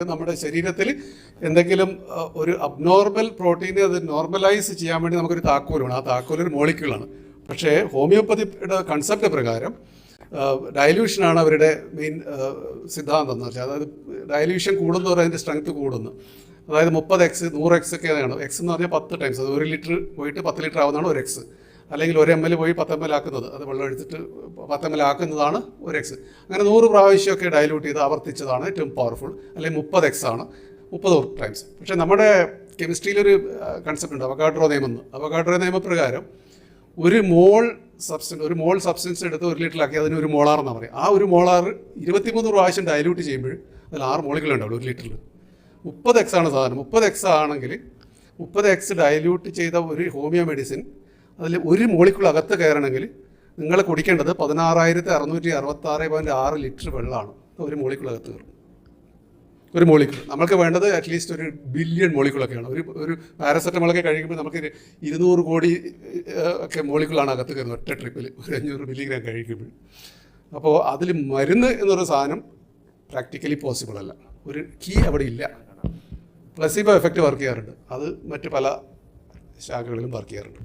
നമ്മുടെ ശരീരത്തിൽ എന്തെങ്കിലും ഒരു അബ്നോർമൽ പ്രോട്ടീനെ അത് നോർമലൈസ് ചെയ്യാൻ വേണ്ടി നമുക്കൊരു താക്കോലാണ് ആ താക്കോൽ ഒരു മോളിക്യൂളാണ് പക്ഷേ ഹോമിയോപ്പതിയുടെ കൺസെപ്റ്റ് പ്രകാരം ഡയല്യൂഷനാണ് അവരുടെ മെയിൻ സിദ്ധാന്തം എന്ന് വെച്ചാൽ. അതായത് ഡയല്യൂഷൻ കൂടുന്നവർ അതിന്റെ സ്ട്രെങ്ത് കൂടുന്നു. അതായത് മുപ്പത് എക്സ് നൂറ് എക്സ് ഒക്കെയാണ് എക്സ് എന്ന് പറഞ്ഞാൽ പത്ത് ടൈംസ് അത് ഒരു ലിറ്റർ പോയിട്ട് പത്ത് ലിറ്റർ ആവുന്നതാണ് ഒരു എക്സ് അല്ലെങ്കിൽ ഒരു എം എൽ പോയി പത്ത് എം എൽ ആക്കുന്നത്. അത് വെള്ളം എടുത്തിട്ട് പത്ത് എം എൽ ആക്കുന്നതാണ് ഒരു എക്സ് അങ്ങനെ നൂറ് പ്രാവശ്യമൊക്കെ ഡയലൂട്ട് ചെയ്ത് ആവർത്തിച്ചതാണ് ഏറ്റവും പവർഫുൾ അല്ലെങ്കിൽ മുപ്പത് എക്സ് ആണ്. മുപ്പത് ടൈംസ് പക്ഷേ നമ്മുടെ കെമിസ്ട്രിയിലൊരു കൺസെപ്റ്റ് ഉണ്ട്. അവഗാഡ്രോ നിയമം എന്ന്. അവഗാഡ്രോ നിയമപ്രകാരം ഒരു മോൾ സബ്സ്റ്റൻസ് ഒരു മോൾ സബ്സ്റ്റൻസ് എടുത്ത് ഒരു ലിറ്ററിലാക്കി അതിന് ഒരു മോളാർ എന്നാണ് പറയുക. ആ ഒരു മോളാർ ഇരുപത്തിമൂന്ന് പ്രാവശ്യം ഡയലൂട്ട് ചെയ്യുമ്പോൾ അതിൽ ആറ് മോളികൾ ഉണ്ടാവുള്ളൂ ഒരു ലിറ്ററിൽ മുപ്പത് എക്സ് ആണ് സാധാരണ. മുപ്പത് എക്സ് ആണെങ്കിൽ മുപ്പത് എക്സ് ഡയലൂട്ട് ചെയ്ത ഒരു ഹോമിയോ മെഡിസിൻ അതിൽ ഒരു മോളിക്കുൾ അകത്ത് കയറണമെങ്കിൽ നിങ്ങൾ കുടിക്കേണ്ടത് പതിനാറായിരത്തി അറുന്നൂറ്റി അറുപത്താറ് പോയിന്റ് ആറ് ലിറ്റർ വെള്ളമാണ്. ഒരു മോളിക്കുൾ അകത്ത് കയറും. ഒരു മോളിക്കുൾ നമുക്ക് വേണ്ടത് അറ്റ്ലീസ്റ്റ് ഒരു ബില്യൺ മോളിക്കുളൊക്കെയാണ് ഒരു ഒരു പാരസെറ്റമോളൊക്കെ കഴിക്കുമ്പോൾ നമുക്ക് ഇരുന്നൂറ് കോടി ഒക്കെ മോളിക്കുളാണ് അകത്ത് കയറുന്നത് ഒറ്റ ട്രിപ്പിൽ ഒരു അഞ്ഞൂറ് മില്ലിഗ്രാം കഴിക്കുമ്പോൾ. അപ്പോൾ അതിൽ മരുന്ന് എന്നൊരു സാധനം പ്രാക്ടിക്കലി പോസിബിൾ അല്ല. ഒരു കീ അവിടെ ഇല്ല. പ്ലസീബോ എഫക്റ്റ് വർക്ക് ചെയ്യാറുണ്ട്. അത് മറ്റ് പല ശാഖകളിലും വർക്ക് ചെയ്യാറുണ്ട്.